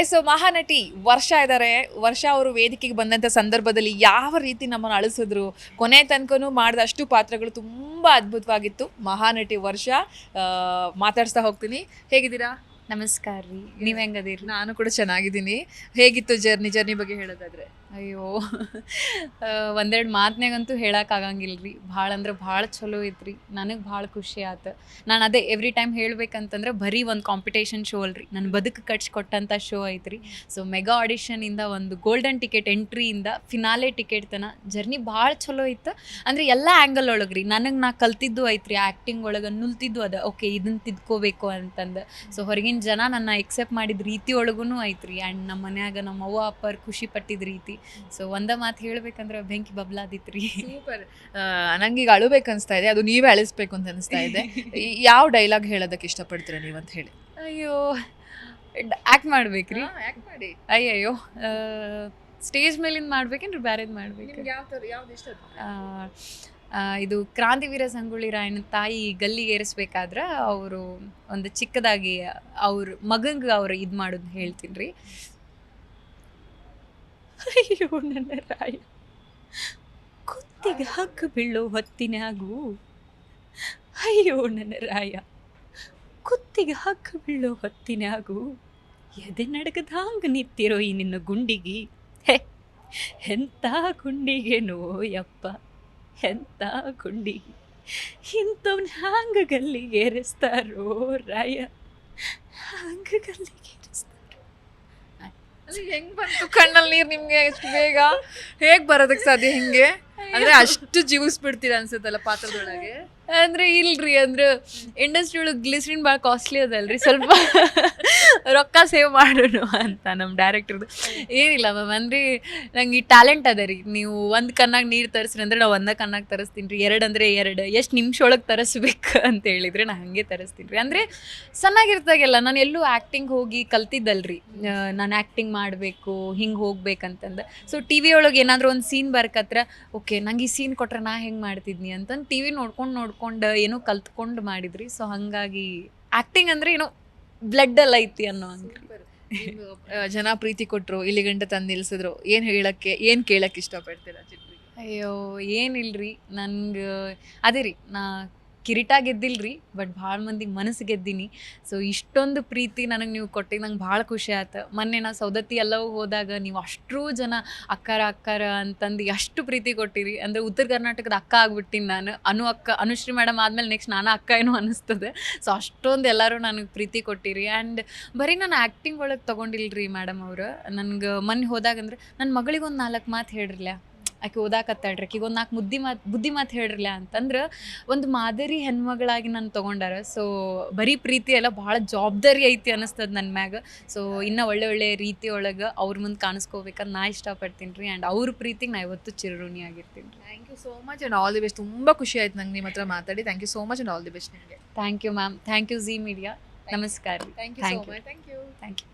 S Mahanati, ವರ್ಷ ಇದ್ದಾರೆ ವರ್ಷ ಅವರು ವೇದಿಕೆಗೆ ಬಂದಂಥ ಸಂದರ್ಭದಲ್ಲಿ ಯಾವ ರೀತಿ ನಮ್ಮನ್ನು ಅಳಿಸಿದ್ರು? ಕೊನೆ ತನಕನೂ ಮಾಡಿದ ಅಷ್ಟು ಪಾತ್ರಗಳು ತುಂಬ ಅದ್ಭುತವಾಗಿತ್ತು. ಮಹಾನಟಿ, ವರ್ಷ ಮಾತಾಡ್ಸ್ತಾ ಹೋಗ್ತೀನಿ. ಹೇಗಿದ್ದೀರಾ? ನಮಸ್ಕಾರ ರೀ. ನೀವು ಹೆಂಗದೀರಿ? ನಾನು ಕೂಡ ಚೆನ್ನಾಗಿದ್ದೀನಿ. ಹೇಗಿತ್ತು ಜರ್ನಿ? ಜರ್ನಿ ಬಗ್ಗೆ ಹೇಳೋದಾದ್ರೆ. ಅಯ್ಯೋ. ಒಂದೆರಡು ಮಾತನಾಗಂತೂ ಹೇಳೋಕ್ಕಾಗಂಗಿಲ್ಲ ರೀ. ಭಾಳ ಅಂದ್ರೆ ಭಾಳ ಚಲೋ ಐತ್ರಿ. ನನಗೆ ಭಾಳ ಖುಷಿ ಆತು. ನಾನು ಅದೇ ಎವ್ರಿ ಟೈಮ್ ಹೇಳ್ಬೇಕಂತಂದ್ರೆ ಬರೀ ಒಂದು ಕಾಂಪಿಟೇಷನ್ ಶೋ ಅಲ್ರಿ. ನನ್ನ ಬದುಕು ಕಟ್ಸ್ಕೊಟ್ಟಂಥ ಶೋ ಐತ್ರಿ. ಸೊ ಮೆಗಾ ಆಡಿಷನಿಂದ ಒಂದು ಗೋಲ್ಡನ್ ಟಿಕೆಟ್ ಎಂಟ್ರಿಯಿಂದ ಫಿನಾಲೆ ಟಿಕೆಟ್ ತನ ಜರ್ನಿ ಭಾಳ ಚಲೋ ಇತ್ತು ಅಂದರೆ ಎಲ್ಲ ಆ್ಯಂಗಲ್ ಒಳಗೆ ರೀ. ನನಗೆ ನಾ ಕಲ್ತಿದ್ದು ಐತ್ರಿ ಆ್ಯಕ್ಟಿಂಗ್ ಒಳಗೆ ನುಲ್ತಿದ್ದು ಅದ. ಓಕೆ ಇದನ್ನ ತಿದ್ಕೋಬೇಕು ಅಂತಂದು. ಸೊ ಹೊರಗಿನ ಜನ ನನ್ನ ಎಕ್ಸೆಪ್ಟ್ ಮಾಡಿದ ರೀತಿ ಒಳಗೂ ಐತ್ರಿ. ಆ್ಯಂಡ್ ನಮ್ಮ ಮನ್ಯಾಗ ನಮ್ಮ ಅವ್ವ ಅಪ್ಪರ್ ಖುಷಿ ಪಟ್ಟಿದ ರೀತಿ. ಸೊ ಒಂದ ಮಾತು ಹೇಳ್ಬೇಕಂದ್ರೆ ಬೆಂಕಿ ಬಬ್ಲಾದಿತ್ರಿ. ಸೂಪರ್ ನಂಗೆ ಈಗ ಅಳುಬೇಕು ಅನಿಸ್ತಾ ಇದೆ. ಅದು ನೀವೇ ಅಳಿಸ್ಬೇಕು ಅಂತ ಅನಿಸ್ತಾ ಇದೆ. ಯಾವ ಡೈಲಾಗ್ ಹೇಳೋದಕ್ಕೆ ಇಷ್ಟಪಡ್ತೀರಾ ನೀವು ಅಂತ ಹೇಳಿ? ಅಯ್ಯೋ ಆ್ಯಕ್ಟ್ ಮಾಡ್ಬೇಕ್ರಿ. ಆ್ಯಕ್ಟ್ ಮಾಡಿ. ಅಯ್ಯಯ್ಯೋ ಸ್ಟೇಜ್ ಮೇಲಿಂದ ಮಾಡ್ಬೇಕೇನ್ರಿ ಬ್ಯಾರೇದು ಮಾಡ್ಬೇಕು ಯಾವ ಥರ ಯಾವ್ದು ಇಷ್ಟ? ಇದು ಕ್ರಾಂತಿವೀರ ಸಂಗೊಳ್ಳಿ ರಾಯನ ತಾಯಿ ಗಲ್ಲಿಗೆ ಏರಿಸ್ಬೇಕಾದ್ರೆ ಅವರು ಒಂದು ಚಿಕ್ಕದಾಗಿ ಅವ್ರ ಮಗಂಗೆ ಅವ್ರು ಇದು ಮಾಡೋದು ಹೇಳ್ತೀನಿ ರೀ ಅಯ್ಯೋ, ನನ್ನ ರಾಯ. ಕುತ್ತಿಗೆ ಹಗ್ಗ ಬೀಳೋ ಹೊತ್ತಿನಾಗು ಅಯ್ಯೋ, ನನ್ನ ರಾಯ. ಕುತ್ತಿಗೆ ಹಗ್ಗ ಬೀಳೋ ಹೊತ್ತಿನಾಗು ಎದೆ ನಡಗದಾಂಗ ನಿಂತಿರೋ ಈ ನಿನ್ನ ಗುಂಡಿಗಿ? ಹೆ ಎಂಥ ಗುಂಡಿಗೆ ಯಪ್ಪ. ಎಂಥ ಗುಂಡಿ? ಇಂಥವ್ನ ಹ್ಯಾಂಗ ಗಲ್ಲಿಗೆ ಏರಿಸ್ತಾರೋ ರಾಯ? ಹ್ಯಾಂಗ ಗಲ್ಲಿಗೆ ಏರಿಸ್ತಾರೋ ಹೆಂಗ್ ಬಂತು? ಕಣ್ಣಲ್ಲಿ ನೀರು ನಿಮ್ಗೆ ಎಷ್ಟು ಬೇಗ? ಹೇಗ್ ಬರೋದಕ್ಕೆ ಸಾಧ್ಯ ಹಿಂಗೆ? ಅಂದ್ರೆ ಅಷ್ಟು ಜೀವಿಸ್ಬಿಡ್ತೀರಾ ಅನ್ಸುತ್ತಲ್ಲ ಪಾತ್ರದೊಳಗೆ? ಅಂದ್ರೆ ಇಲ್ರಿ ಅಂದ್ರೆ ಇಂಡಸ್ಟ್ರಿ ಒಳಗೆ ಗ್ಲಿಸ್ರಿನ್ ಭಾಳ ಕಾಸ್ಟ್ಲಿ ಅದಲ್ರಿ ಸ್ವಲ್ಪ. ರೊಕ್ಕ ಸೇವ್ ಮಾಡೋಣ ಅಂತ ನಮ್ಮ ಡೈರೆಕ್ಟರ್ದು ಏನಿಲ್ಲ ಮ್ಯಾಮ್ ಅಂದ್ರೆ ನಂಗೆ ಈ ಟ್ಯಾಲೆಂಟ್ ಅದ ರೀ. ನೀವು ಒಂದು ಕಣ್ಣಾಗ ನೀರು ತರಿಸ್ರಿ ಅಂದ್ರೆ ನಾವು ಒಂದ ಕಣ್ಣಾಗ ತರಿಸ್ತೀನಿ ರೀ, ಎರಡು ಅಂದರೆ ಎರಡು. ಎಷ್ಟು ನಿಮಿಷ ಒಳಗೆ ತರಿಸ್ಬೇಕು ಅಂತ ಹೇಳಿದ್ರೆ ನಾನು ಹಾಗೆ ತರಿಸ್ತೀನಿ ರೀ. ಅಂದರೆ ಚೆನ್ನಾಗಿರ್ತಾಗೆಲ್ಲ ನಾನು ಎಲ್ಲೂ ಆ್ಯಕ್ಟಿಂಗ್ ಹೋಗಿ ಕಲ್ತಿದ್ದಲ್ರಿ. ನಾನು ಆ್ಯಕ್ಟಿಂಗ್ ಮಾಡಬೇಕು, ಹಿಂಗೆ ಹೋಗ್ಬೇಕಂತಂದು. ಸೊ ಟಿ ವಿ ಒಳಗೆ ಏನಾದರೂ ಒಂದು ಸೀನ್ ಬರ್ಕತ್ರ ಓಕೆ ನಂಗೆ ಈ ಸೀನ್ ಕೊಟ್ರೆ ನಾ ಹೆಂಗೆ ಮಾಡ್ತಿದ್ನಿ ಅಂತಂದು ಟಿ ವಿ ನೋಡ್ಕೊಂಡು ನೋಡ್ಕೊಂಡು ಏನೋ ಕಲ್ತ್ಕೊಂಡು ಮಾಡಿದ್ರಿ. ಸೊ ಹಾಗಾಗಿ ಆ್ಯಕ್ಟಿಂಗ್ ಅಂದರೆ ಏನೋ ಬ್ಲಡ್ಡಲ್ಲಿ ಐತಿ ಅನ್ನೋ ಹಂಗೆ. ಜನ ಪ್ರೀತಿ ಕೊಟ್ಟರು ಇಲ್ಲಿ ಗಂಡ ತಂದು ನಿಲ್ಸಿದ್ರು ಏನು ಹೇಳಕ್ಕೆ ಏನು ಕೇಳಕ್ ಇಷ್ಟಪಡ್ತೀರಾ ಅಯ್ಯೋ ಏನಿಲ್ರಿ ನನ್ಗೆ ಅದೇ ರೀ ನಾ ಕಿರೀಟ ಗೆದ್ದಿಲ್ರಿ ಬಟ್ ಭಾಳ ಮಂದಿ ಮನಸ್ಸು ಗೆದ್ದೀನಿ ಸೊ ಇಷ್ಟೊಂದು ಪ್ರೀತಿ ನನಗೆ ನೀವು ಕೊಟ್ಟಿದ್ದು ನಂಗೆ ಭಾಳ ಖುಷಿ ಆಯ್ತು. ಮೊನ್ನೆ ನಾ ಸೌದತ್ತಿ ಎಲ್ಲವೂ ಹೋದಾಗ ನೀವು ಅಷ್ಟೂ ಜನ ಅಕ್ಕಾರ ಅಕ್ಕಾರ ಅಂತಂದು ಎಷ್ಟು ಪ್ರೀತಿ ಕೊಟ್ಟಿರಿ. ಅಂದರೆ ಉತ್ತರ ಕರ್ನಾಟಕದ ಅಕ್ಕ ಆಗ್ಬಿಟ್ಟಿನಿ ನಾನು. ಅನು ಅಕ್ಕ, ಅನುಶ್ರೀ ಮೇಡಮ್ ಆದಮೇಲೆ ನೆಕ್ಸ್ಟ್ ನಾನು ಅಕ್ಕ ಏನೋ ಅನ್ನಿಸ್ತದೆ. ಸೊ ಅಷ್ಟೊಂದು ಎಲ್ಲರೂ ನನಗೆ ಪ್ರೀತಿ ಕೊಟ್ಟಿರಿ. ಆ್ಯಂಡ್ ಬರೀ ನಾನು ಆ್ಯಕ್ಟಿಂಗ್ ಒಳಗೆ ತೊಗೊಂಡಿಲ್ರಿ ಮೇಡಮ್ ಅವರು. ನನಗೆ ಮೊನ್ನೆ ಹೋದಾಗಂದ್ರೆ ನನ್ನ ಮಗಳಿಗೆ ಒಂದು ನಾಲ್ಕು ಮಾತು ಹೇಳ್ರಲ್ಲ ಆಕೆ ಓದಾಕತ್ತಾಳ್ರಿ. ಆಕಿಗೆ ಒಂದು ನಾಲ್ಕು ಮುದ್ದಿ ಮಾತು ಬುದ್ಧಿ ಮಾತು ಹೇಳ್ರಲ್ಲ ಅಂತಂದ್ರೆ ಒಂದು ಮಾದರಿ ಹೆಣ್ಮಗಳಾಗಿ ನಾನು ತೊಗೊಂಡಾರ. ಸೊ ಬರೀ ಪ್ರೀತಿ ಎಲ್ಲ ಭಾಳ ಜವಾಬ್ದಾರಿ ಐತಿ ಅನ್ನಿಸ್ತದ ನನ್ನ ಮ್ಯಾಗ. ಸೊ ಇನ್ನೂ ಒಳ್ಳೆ ಒಳ್ಳೆ ರೀತಿ ಒಳಗೆ ಅವ್ರ ಮುಂದೆ ಕಾಣಿಸ್ಕೋಬೇಕಂತ ನಾ ಇಷ್ಟಪಡ್ತೀನಿ ರೀ ಆ್ಯಂಡ್ ಅವ್ರ ಪ್ರೀತಿಗೆ ನಾ ಇವತ್ತು ಚಿರಋಣಿ ಆಗಿರ್ತೀನಿ thank you so much and all the best ತುಂಬಾ ಖುಷಿ ಆಯ್ತು ನಂಗೆ ನಿಮ್ಮ ಹತ್ರ ಮಾತಾಡಿ. Thank you so much and all the best ನಿಮಗೆ. Thank you ma'am thank you Zee Media ನಮಸ್ಕಾರ ರೀ. Thank you so much thank you thank you